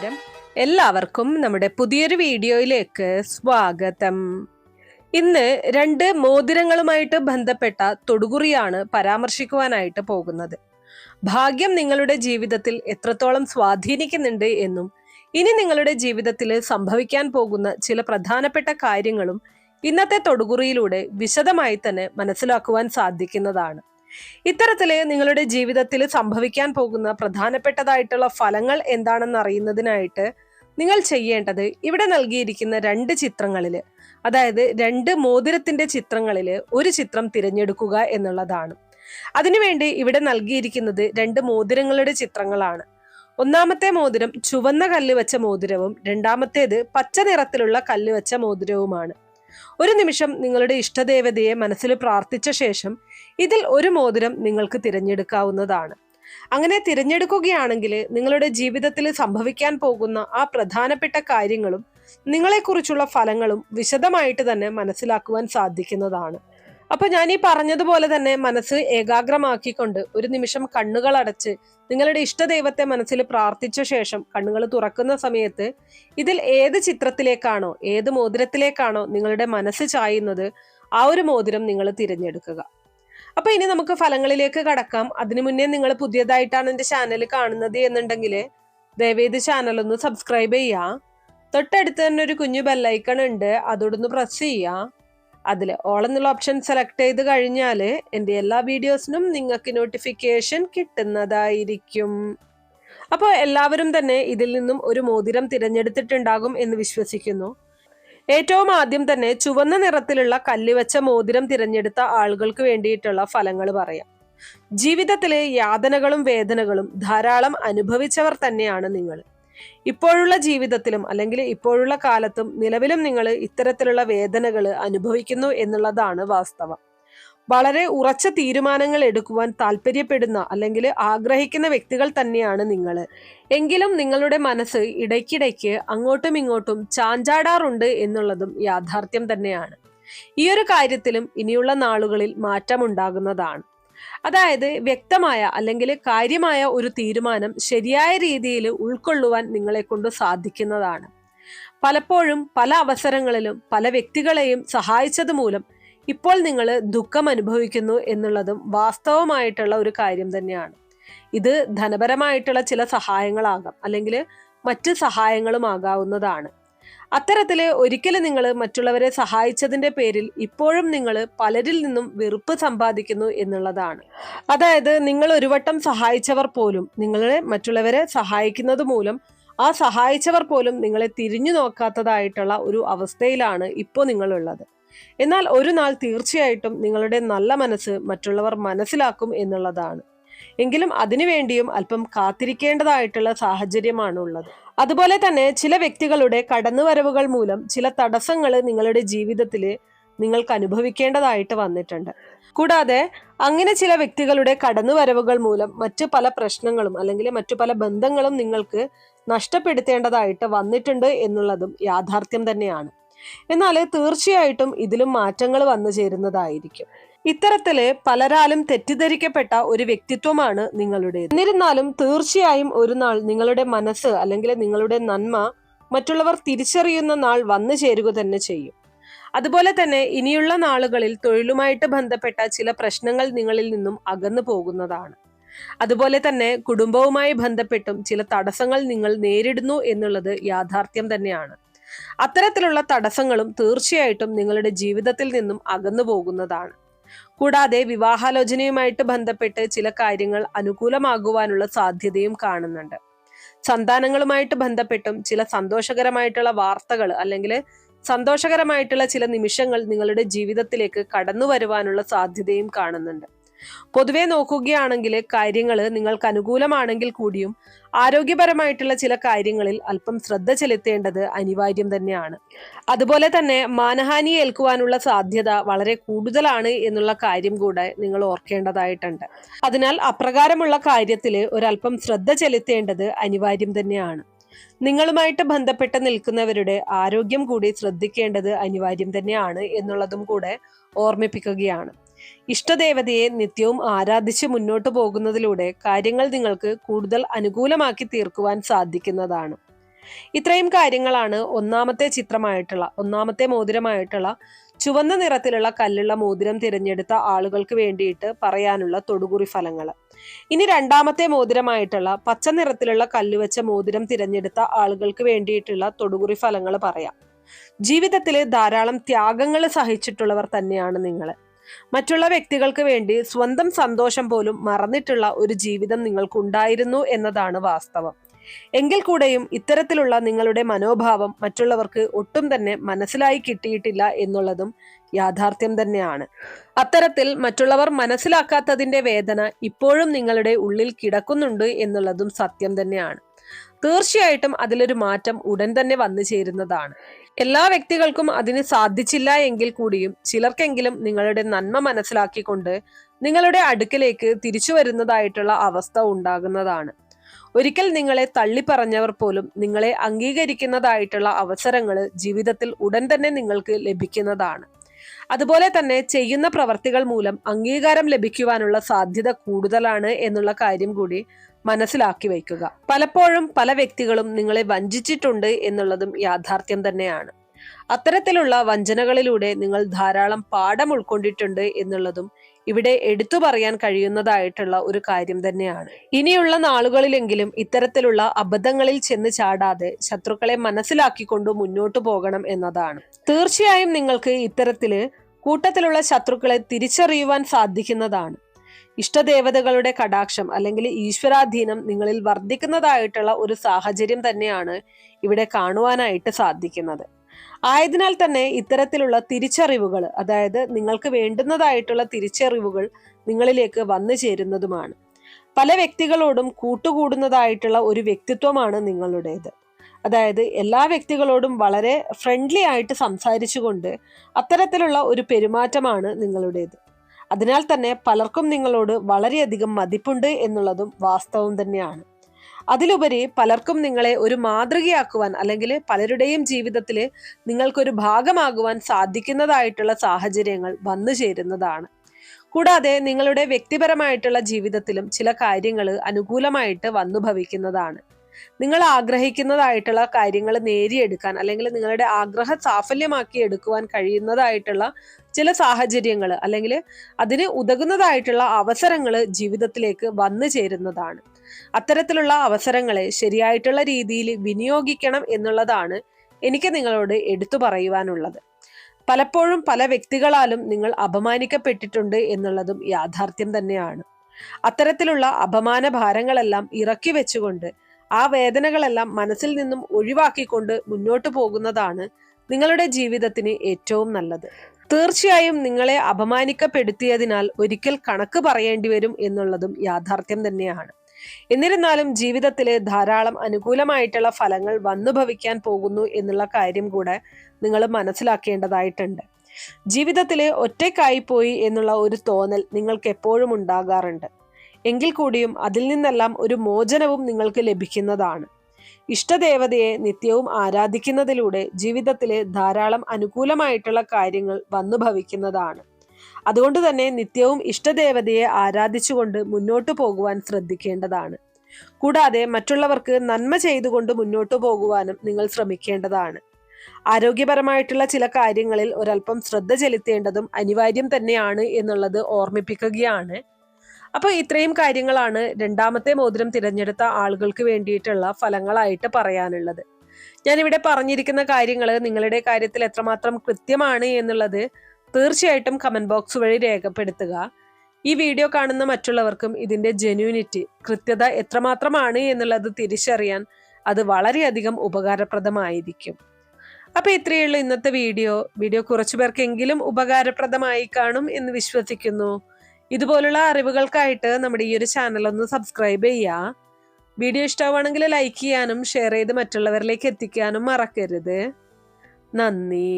നമസ്കാരം. എല്ലാവർക്കും നമ്മുടെ പുതിയൊരു വീഡിയോയിലേക്ക് സ്വാഗതം. ഇന്ന് രണ്ട് മോതിരങ്ങളുമായിട്ട് ബന്ധപ്പെട്ട തൊടുകുറിയാണ് പരാമർശിക്കുവാനായിട്ട് പോകുന്നത്. ഭാഗ്യം നിങ്ങളുടെ ജീവിതത്തിൽ എത്രത്തോളം സ്വാധീനിക്കുന്നുണ്ട് എന്നും ഇനി നിങ്ങളുടെ ജീവിതത്തിൽ സംഭവിക്കാൻ പോകുന്ന ചില പ്രധാനപ്പെട്ട കാര്യങ്ങളും ഇന്നത്തെ തൊടുകുറിയിലൂടെ വിശദമായി തന്നെ മനസ്സിലാക്കുവാൻ സാധിക്കുന്നതാണ്. ഇത്തരത്തിൽ നിങ്ങളുടെ ജീവിതത്തിൽ സംഭവിക്കാൻ പോകുന്ന പ്രധാനപ്പെട്ടതായിട്ടുള്ള ഫലങ്ങൾ എന്താണെന്ന് അറിയുന്നതിനായിട്ട് നിങ്ങൾ ചെയ്യേണ്ടത് ഇവിടെ നൽകിയിരിക്കുന്ന രണ്ട് ചിത്രങ്ങളിൽ അതായത് രണ്ട് മോതിരത്തിന്റെ ചിത്രങ്ങളിൽ ഒരു ചിത്രം തിരഞ്ഞെടുക്കുക എന്നുള്ളതാണ്. അതിനുവേണ്ടി ഇവിടെ നൽകിയിരിക്കുന്നത് രണ്ട് മോതിരങ്ങളുടെ ചിത്രങ്ങളാണ്. ഒന്നാമത്തെ മോതിരം ചുവന്ന കല്ല് വെച്ച മോതിരവും രണ്ടാമത്തേത് പച്ച നിറത്തിലുള്ള കല്ല് വെച്ച മോതിരവുമാണ്. ഒരു നിമിഷം നിങ്ങളുടെ ഇഷ്ടദേവതയെ മനസ്സിൽ പ്രാർത്ഥിച്ച ശേഷം ഇതിൽ ഒരു മോതിരം നിങ്ങൾക്ക് തിരഞ്ഞെടുക്കാവുന്നതാണ്. അങ്ങനെ തിരഞ്ഞെടുക്കുകയാണെങ്കിൽ നിങ്ങളുടെ ജീവിതത്തിൽ സംഭവിക്കാൻ പോകുന്ന ആ പ്രധാനപ്പെട്ട കാര്യങ്ങളും നിങ്ങളെക്കുറിച്ചുള്ള ഫലങ്ങളും വിശദമായിട്ട് തന്നെ മനസ്സിലാക്കുവാൻ സാധിക്കുന്നതാണ്. അപ്പൊ ഞാൻ ഈ പറഞ്ഞതുപോലെ തന്നെ മനസ്സ് ഏകാഗ്രമാക്കിക്കൊണ്ട് ഒരു നിമിഷം കണ്ണുകൾ അടച്ച് നിങ്ങളുടെ ഇഷ്ടദൈവത്തെ മനസ്സിൽ പ്രാർത്ഥിച്ച ശേഷം കണ്ണുകൾ തുറക്കുന്ന സമയത്ത് ഇതിൽ ഏത് ചിത്രത്തിലേക്കാണോ ഏത് മോതിരത്തിലേക്കാണോ നിങ്ങളുടെ മനസ്സ് ചായുന്നത് ആ ഒരു മോതിരം നിങ്ങൾ തിരഞ്ഞെടുക്കുക. അപ്പൊ ഇനി നമുക്ക് ഫലങ്ങളിലേക്ക് കടക്കാം. അതിനു മുന്നേ നിങ്ങൾ പുതിയതായിട്ടാണ് എന്റെ ചാനൽ കാണുന്നത് എന്നുണ്ടെങ്കിൽ ദയവേത് ചാനൽ ഒന്ന് സബ്സ്ക്രൈബ് ചെയ്യുക തൊട്ടടുത്ത് തന്നെ ഒരു കുഞ്ഞു ബെല്ലൈക്കൺ ഉണ്ട്. അതോടൊന്ന് പ്രസ് ചെയ്യുക അതിൽ ഓൾ എന്നുള്ള ഓപ്ഷൻ സെലക്ട് ചെയ്ത് കഴിഞ്ഞാൽ എന്റെ എല്ലാ വീഡിയോസിനും നിങ്ങൾക്ക് നോട്ടിഫിക്കേഷൻ കിട്ടുന്നതായിരിക്കും. അപ്പോൾ എല്ലാവരും തന്നെ ഇതിൽ നിന്നും ഒരു മോതിരം തിരഞ്ഞെടുത്തിട്ടുണ്ടാകും എന്ന് വിശ്വസിക്കുന്നു. ഏറ്റവും ആദ്യം തന്നെ ചുവന്ന നിറത്തിലുള്ള കല്ലുവച്ച മോതിരം തിരഞ്ഞെടുത്ത ആളുകൾക്ക് വേണ്ടിയിട്ടുള്ള ഫലങ്ങൾ പറയാം. ജീവിതത്തിലെ യാതനകളും വേദനകളും ധാരാളം അനുഭവിച്ചവർ തന്നെയാണ് നിങ്ങൾ. ഇപ്പോഴുള്ള ജീവിതത്തിലും അല്ലെങ്കിൽ ഇപ്പോഴുള്ള കാലത്തും നിലവിലും നിങ്ങൾ ഇത്തരത്തിലുള്ള വേദനകൾ അനുഭവിക്കുന്നു എന്നുള്ളതാണ് വാസ്തവം. വളരെ ഉറച്ച തീരുമാനങ്ങൾ എടുക്കുവാൻ താല്പര്യപ്പെടുന്ന അല്ലെങ്കിൽ ആഗ്രഹിക്കുന്ന വ്യക്തികൾ തന്നെയാണ് നിങ്ങൾ. എങ്കിലും നിങ്ങളുടെ മനസ്സ് ഇടയ്ക്കിടയ്ക്ക് അങ്ങോട്ടും ഇങ്ങോട്ടും ചാഞ്ചാടാറുണ്ട് എന്നുള്ളതും യാഥാർത്ഥ്യം തന്നെയാണ്. ഈ ഒരു കാര്യത്തിലും ഇനിയുള്ള നാളുകളിൽ മാറ്റമുണ്ടാകുന്നതാണ്. അതായത് വ്യക്തമായ അല്ലെങ്കിൽ കാര്യമായ ഒരു തീരുമാനം ശരിയായ രീതിയിൽ ഉൾക്കൊള്ളുവാൻ നിങ്ങളെ കൊണ്ട് സാധിക്കുന്നതാണ്. പലപ്പോഴും പല അവസരങ്ങളിലും പല വ്യക്തികളെയും സഹായിച്ചത് മൂലം ഇപ്പോൾ നിങ്ങൾ ദുഃഖം അനുഭവിക്കുന്നു എന്നുള്ളതും വാസ്തവമായിട്ടുള്ള ഒരു കാര്യം തന്നെയാണ്. ഇത് ധനപരമായിട്ടുള്ള ചില സഹായങ്ങളാകാം അല്ലെങ്കിൽ മറ്റ് സഹായങ്ങളും ആകാവുന്നതാണ്. അത്തരത്തിൽ ഒരിക്കലും നിങ്ങൾ മറ്റുള്ളവരെ സഹായിച്ചതിന്റെ പേരിൽ ഇപ്പോഴും നിങ്ങൾ പലരിൽ നിന്നും വെറുപ്പ് സമ്പാദിക്കുന്നു എന്നുള്ളതാണ്. അതായത് നിങ്ങൾ ഒരു വട്ടം സഹായിച്ചവർ പോലും നിങ്ങളെ മറ്റുള്ളവരെ സഹായിക്കുന്നത് മൂലം ആ സഹായിച്ചവർ പോലും നിങ്ങളെ തിരിഞ്ഞു നോക്കാത്തതായിട്ടുള്ള ഒരു അവസ്ഥയിലാണ് ഇപ്പോൾ നിങ്ങളുള്ളത്. എന്നാൽ ഒരു നാൾ തീർച്ചയായിട്ടും നിങ്ങളുടെ നല്ല മനസ്സ് മറ്റുള്ളവർ മനസ്സിലാക്കും എന്നുള്ളതാണ്. എങ്കിലും അതിനുവേണ്ടിയും അല്പം കാത്തിരിക്കേണ്ടതായിട്ടുള്ള സാഹചര്യമാണ് ഉള്ളത് അതുപോലെ തന്നെ ചില വ്യക്തികളുടെ കടന്നുവരവുകൾ മൂലം ചില തടസ്സങ്ങൾ നിങ്ങളുടെ ജീവിതത്തിൽ നിങ്ങൾക്ക് അനുഭവിക്കേണ്ടതായിട്ട് വന്നിട്ടുണ്ട്. കൂടാതെ അങ്ങനെ ചില വ്യക്തികളുടെ കടന്നുവരവുകൾ മൂലം മറ്റു പല പ്രശ്നങ്ങളും അല്ലെങ്കിൽ മറ്റു പല ബന്ധങ്ങളും നിങ്ങൾക്ക് നഷ്ടപ്പെടുത്തേണ്ടതായിട്ട് വന്നിട്ടുണ്ട് എന്നുള്ളതും യാഥാർത്ഥ്യം തന്നെയാണ്. എന്നാൽ തീർച്ചയായിട്ടും ഇതിലും മാറ്റങ്ങൾ വന്നു ചേരുന്നതായിരിക്കും. ഇത്തരത്തിൽ പലരാലും തെറ്റിദ്ധരിക്കപ്പെട്ട ഒരു വ്യക്തിത്വമാണ് നിങ്ങളുടേത്. എന്നിരുന്നാലും തീർച്ചയായും ഒരു നാൾ നിങ്ങളുടെ മനസ്സ് അല്ലെങ്കിൽ നിങ്ങളുടെ നന്മ മറ്റുള്ളവർ തിരിച്ചറിയുന്ന നാൾ വന്നു ചേരുക തന്നെ ചെയ്യും. അതുപോലെ തന്നെ ഇനിയുള്ള നാളുകളിൽ തൊഴിലുമായിട്ട് ബന്ധപ്പെട്ട ചില പ്രശ്നങ്ങൾ നിങ്ങളിൽ നിന്നും അകന്നു പോകുന്നതാണ്. അതുപോലെ തന്നെ കുടുംബവുമായി ബന്ധപ്പെട്ടും ചില തടസ്സങ്ങൾ നിങ്ങൾ നേരിടുന്നു എന്നുള്ളത് യാഥാർത്ഥ്യം തന്നെയാണ്. അത്തരത്തിലുള്ള തടസ്സങ്ങളും തീർച്ചയായിട്ടും നിങ്ങളുടെ ജീവിതത്തിൽ നിന്നും അകന്നു പോകുന്നതാണ്. കൂടാതെ വിവാഹാലോചനയുമായിട്ട് ബന്ധപ്പെട്ട് ചില കാര്യങ്ങൾ അനുകൂലമാകുവാനുള്ള സാധ്യതയും കാണുന്നുണ്ട്. സന്താനങ്ങളുമായിട്ട് ബന്ധപ്പെട്ടും ചില സന്തോഷകരമായിട്ടുള്ള വാർത്തകൾ അല്ലെങ്കിൽ സന്തോഷകരമായിട്ടുള്ള ചില നിമിഷങ്ങൾ നിങ്ങളുടെ ജീവിതത്തിലേക്ക് കടന്നു വരുവാനുള്ള സാധ്യതയും കാണുന്നുണ്ട്. പൊതുവെ നോക്കുകയാണെങ്കിൽ കാര്യങ്ങൾ നിങ്ങൾക്ക് അനുകൂലമാണെങ്കിൽ കൂടിയും ആരോഗ്യപരമായിട്ടുള്ള ചില കാര്യങ്ങളിൽ അല്പം ശ്രദ്ധ ചെലുത്തേണ്ടത് അനിവാര്യം തന്നെയാണ്. അതുപോലെ തന്നെ മാനഹാനി ഏൽക്കുവാനുള്ള സാധ്യത വളരെ കൂടുതലാണ് എന്നുള്ള കാര്യം കൂടെ നിങ്ങൾ ഓർക്കേണ്ടതായിട്ടുണ്ട്. അതിനാൽ അപ്രകാരമുള്ള കാര്യത്തിൽ ഒരല്പം ശ്രദ്ധ ചെലുത്തേണ്ടത് അനിവാര്യം തന്നെയാണ്. നിങ്ങളുമായിട്ട് ബന്ധപ്പെട്ട് നിൽക്കുന്നവരുടെ ആരോഗ്യം കൂടി ശ്രദ്ധിക്കേണ്ടത് അനിവാര്യം തന്നെയാണ് എന്നുള്ളതും കൂടെ ഓർമ്മിപ്പിക്കുകയാണ്. ഇഷ്ടദേവതയെ നിത്യവും ആരാധിച്ച് മുന്നോട്ട് പോകുന്നതിലൂടെ കാര്യങ്ങൾ നിങ്ങൾക്ക് കൂടുതൽ അനുകൂലമാക്കി തീർക്കുവാൻ സാധിക്കുന്നതാണ്. ഇത്രയും കാര്യങ്ങളാണ് ഒന്നാമത്തെ ചിത്രമായിട്ടുള്ള ഒന്നാമത്തെ മോതിരമായിട്ടുള്ള ചുവന്ന നിറത്തിലുള്ള കല്ലുള്ള മോതിരം തിരഞ്ഞെടുത്ത ആളുകൾക്ക് വേണ്ടിയിട്ട് പറയാനുള്ള തൊടുകുറി ഫലങ്ങൾ. ഇനി രണ്ടാമത്തെ മോതിരമായിട്ടുള്ള പച്ച നിറത്തിലുള്ള കല്ല് വെച്ച മോതിരം തിരഞ്ഞെടുത്ത ആളുകൾക്ക് വേണ്ടിയിട്ടുള്ള തൊടുകുറി ഫലങ്ങൾ പറയാം. ജീവിതത്തിൽ ധാരാളം ത്യാഗങ്ങൾ സഹിച്ചിട്ടുള്ളവർ തന്നെയാണ് നിങ്ങൾ മറ്റുള്ള വ്യക്തികൾക്ക് വേണ്ടി സ്വന്തം സന്തോഷം പോലും മറന്നിട്ടുള്ള ഒരു ജീവിതം നിങ്ങൾക്കുണ്ടായിരുന്നു എന്നതാണ് വാസ്തവം. എങ്കിൽ കൂടെയും ഇത്തരത്തിലുള്ള നിങ്ങളുടെ മനോഭാവം മറ്റുള്ളവർക്ക് ഒട്ടും തന്നെ മനസ്സിലായി കിട്ടിയിട്ടില്ല എന്നുള്ളതും യാഥാർത്ഥ്യം തന്നെയാണ്. അത്തരത്തിൽ മറ്റുള്ളവർ മനസ്സിലാക്കാത്തതിന്റെ വേദന ഇപ്പോഴും നിങ്ങളുടെ ഉള്ളിൽ കിടക്കുന്നുണ്ട് എന്നുള്ളതും സത്യം തന്നെയാണ്. തീർച്ചയായിട്ടും അതിലൊരു മാറ്റം ഉടൻ തന്നെ വന്നു ചേരുന്നതാണ്. എല്ലാ വ്യക്തികൾക്കും അതിന് സാധിച്ചില്ല എങ്കിൽ കൂടിയും ചിലർക്കെങ്കിലും നിങ്ങളുടെ നന്മ മനസ്സിലാക്കിക്കൊണ്ട് നിങ്ങളുടെ അടുക്കിലേക്ക് തിരിച്ചു വരുന്നതായിട്ടുള്ള അവസ്ഥ ഉണ്ടാകുന്നതാണ്. ഒരിക്കൽ നിങ്ങളെ തള്ളിപ്പറഞ്ഞവർ പോലും നിങ്ങളെ അംഗീകരിക്കുന്നതായിട്ടുള്ള അവസരങ്ങൾ ജീവിതത്തിൽ ഉടൻ തന്നെ നിങ്ങൾക്ക് ലഭിക്കുന്നതാണ്. അതുപോലെ തന്നെ ചെയ്യുന്ന പ്രവർത്തികൾ മൂലം അംഗീകാരം ലഭിക്കുവാനുള്ള സാധ്യത കൂടുതലാണ് എന്നുള്ള കാര്യം കൂടി മനസ്സിലാക്കി വയ്ക്കുക. പലപ്പോഴും പല വ്യക്തികളും നിങ്ങളെ വഞ്ചിച്ചിട്ടുണ്ട് എന്നുള്ളതും യാഥാർത്ഥ്യം തന്നെയാണ്. അത്തരത്തിലുള്ള വഞ്ചനകളിലൂടെ നിങ്ങൾ ധാരാളം പാഠം ഉൾക്കൊണ്ടിട്ടുണ്ട് എന്നുള്ളതും ഇവിടെ എടുത്തു പറയാൻ കഴിയുന്നതായിട്ടുള്ള ഒരു കാര്യം തന്നെയാണ്. ഇനിയുള്ള നാളുകളിലെങ്കിലും ഇത്തരത്തിലുള്ള അബദ്ധങ്ങളിൽ ചെന്ന് ചാടാതെ ശത്രുക്കളെ മനസ്സിലാക്കിക്കൊണ്ട് മുന്നോട്ടു പോകണം എന്നതാണ്. തീർച്ചയായും നിങ്ങൾക്ക് ഇത്തരത്തിൽ കൂട്ടത്തിലുള്ള ശത്രുക്കളെ തിരിച്ചറിയുവാൻ സാധിക്കുന്നതാണ്. ഇഷ്ടദേവതകളുടെ കടാക്ഷം അല്ലെങ്കിൽ ഈശ്വരാധീനം നിങ്ങളിൽ വർദ്ധിക്കുന്നതായിട്ടുള്ള ഒരു സാഹചര്യം തന്നെയാണ് ഇവിടെ കാണുവാനായിട്ട് സാധിക്കുന്നത്. ആയതിനാൽ തന്നെ ഇത്തരത്തിലുള്ള തിരിച്ചറിവുകൾ അതായത് നിങ്ങൾക്ക് വേണ്ടുന്നതായിട്ടുള്ള തിരിച്ചറിവുകൾ നിങ്ങളിലേക്ക് വന്നു ചേരുന്നതുമാണ്. പല വ്യക്തികളോടും കൂട്ടുകൂടുന്നതായിട്ടുള്ള ഒരു വ്യക്തിത്വമാണ് നിങ്ങളുടേത്. അതായത് എല്ലാ വ്യക്തികളോടും വളരെ ഫ്രണ്ട്ലി ആയിട്ട് സംസാരിച്ചുകൊണ്ട് അത്തരത്തിലുള്ള ഒരു പെരുമാറ്റമാണ് നിങ്ങളുടേത്. അതിനാൽ തന്നെ പലർക്കും നിങ്ങളോട് വളരെയധികം മതിപ്പുണ്ട് എന്നുള്ളതും വാസ്തവം തന്നെയാണ്. അതിലുപരി പലർക്കും നിങ്ങളെ ഒരു മാതൃകയാക്കുവാൻ അല്ലെങ്കിൽ പലരുടെയും ജീവിതത്തിൽ നിങ്ങൾക്കൊരു ഭാഗമാകുവാൻ സാധിക്കുന്നതായിട്ടുള്ള സാഹചര്യങ്ങൾ വന്നു ചേരുന്നതാണ്. കൂടാതെ നിങ്ങളുടെ വ്യക്തിപരമായിട്ടുള്ള ജീവിതത്തിലും ചില കാര്യങ്ങൾ അനുകൂലമായിട്ട് വന്നു ഭവിക്കുന്നതാണ്. നിങ്ങൾ ആഗ്രഹിക്കുന്നതായിട്ടുള്ള കാര്യങ്ങൾ നേടിയെടുക്കാൻ അല്ലെങ്കിൽ നിങ്ങളുടെ ആഗ്രഹ സാഫല്യമാക്കി എടുക്കുവാൻ കഴിയുന്നതായിട്ടുള്ള ചില സാഹചര്യങ്ങൾ അല്ലെങ്കിൽ അതിന് ഉതകുന്നതായിട്ടുള്ള അവസരങ്ങൾ ജീവിതത്തിലേക്ക് വന്നു ചേരുന്നതാണ്. അത്തരത്തിലുള്ള അവസരങ്ങളെ ശരിയായിട്ടുള്ള രീതിയിൽ വിനിയോഗിക്കണം എന്നുള്ളതാണ് എനിക്ക് നിങ്ങളോട് എടുത്തു പറയുവാനുള്ളത്. പലപ്പോഴും പല വ്യക്തികളാലും നിങ്ങൾ അപമാനിക്കപ്പെട്ടിട്ടുണ്ട് എന്നുള്ളതും യാഥാർത്ഥ്യം തന്നെയാണ്. അത്തരത്തിലുള്ള അപമാന ഭാരങ്ങളെല്ലാം ഇറക്കി വെച്ചുകൊണ്ട് ആ വേദനകളെല്ലാം മനസ്സിൽ നിന്നും ഒഴിവാക്കിക്കൊണ്ട് മുന്നോട്ട് പോകുന്നതാണ് നിങ്ങളുടെ ജീവിതത്തിന് ഏറ്റവും നല്ലത്. തീർച്ചയായും നിങ്ങളെ അപമാനിക്കപ്പെടുത്തിയതിനാൽ ഒരിക്കൽ കണക്ക് പറയേണ്ടി വരും എന്നുള്ളതും യാഥാർത്ഥ്യം തന്നെയാണ്. എന്നിരുന്നാലും ജീവിതത്തിലെ ധാരാളം അനുകൂലമായിട്ടുള്ള ഫലങ്ങൾ വന്നു ഭവിക്കാൻ പോകുന്നു എന്നുള്ള കാര്യം കൂടെ നിങ്ങൾ മനസ്സിലാക്കേണ്ടതായിട്ടുണ്ട്. ജീവിതത്തിലെ ഒറ്റയ്ക്കായി പോയി എന്നുള്ള ഒരു തോന്നൽ നിങ്ങൾക്ക് എപ്പോഴും ഉണ്ടാകാറുണ്ട്. എങ്കിൽ കൂടിയും അതിൽ നിന്നെല്ലാം ഒരു മോചനവും നിങ്ങൾക്ക് ലഭിക്കുന്നതാണ്. ഇഷ്ടദേവതയെ നിത്യവും ആരാധിക്കുന്നതിലൂടെ ജീവിതത്തിലെ ധാരാളം അനുകൂലമായിട്ടുള്ള കാര്യങ്ങൾ വന്നു ഭവിക്കുന്നതാണ്. അതുകൊണ്ട് തന്നെ നിത്യവും ഇഷ്ടദേവതയെ ആരാധിച്ചുകൊണ്ട് മുന്നോട്ടു പോകുവാൻ ശ്രദ്ധിക്കേണ്ടതാണ്. കൂടാതെ മറ്റുള്ളവർക്ക് നന്മ ചെയ്തുകൊണ്ട് മുന്നോട്ടു പോകുവാനും നിങ്ങൾ ശ്രമിക്കേണ്ടതാണ്. ആരോഗ്യപരമായിട്ടുള്ള ചില കാര്യങ്ങളിൽ ഒരല്പം ശ്രദ്ധ ചെലുത്തേണ്ടതും അനിവാര്യം തന്നെയാണ് എന്നുള്ളത് ഓർമ്മിപ്പിക്കുകയാണ്. അപ്പോൾ ഇത്രയും കാര്യങ്ങളാണ് രണ്ടാമത്തെ മോതിരം തിരഞ്ഞെടുത്ത ആളുകൾക്ക് വേണ്ടിയിട്ടുള്ള ഫലങ്ങളായിട്ട് പറയാനുള്ളത്. ഞാനിവിടെ പറഞ്ഞിരിക്കുന്ന കാര്യങ്ങൾ നിങ്ങളുടെ കാര്യത്തിൽ എത്രമാത്രം കൃത്യമാണ് എന്നുള്ളത് തീർച്ചയായിട്ടും കമന്റ് ബോക്സ് വഴി രേഖപ്പെടുത്തുക. ഈ വീഡിയോ കാണുന്ന മറ്റുള്ളവർക്കും ഇതിന്റെ ജെന്യൂനിറ്റി കൃത്യത എത്രമാത്രമാണ് എന്നുള്ളത് തിരിച്ചറിയാൻ അത് വളരെയധികം ഉപകാരപ്രദമായിരിക്കും. അപ്പൊ ഇത്രയുള്ള ഇന്നത്തെ വീഡിയോ. വീഡിയോ കുറച്ചു പേർക്കെങ്കിലും ഉപകാരപ്രദമായി കാണും എന്ന് വിശ്വസിക്കുന്നു. ഇതുപോലുള്ള അറിവുകൾക്കായിട്ട് നമ്മുടെ ഈ ഒരു ചാനൽ ഒന്ന് സബ്സ്ക്രൈബ് ചെയ്യുക വീഡിയോ ഇഷ്ടമാണെങ്കിൽ ലൈക്ക് ചെയ്യാനും ഷെയർ ചെയ്ത് മറ്റുള്ളവരിലേക്ക് എത്തിക്കാനും മറക്കരുത്. നന്ദി.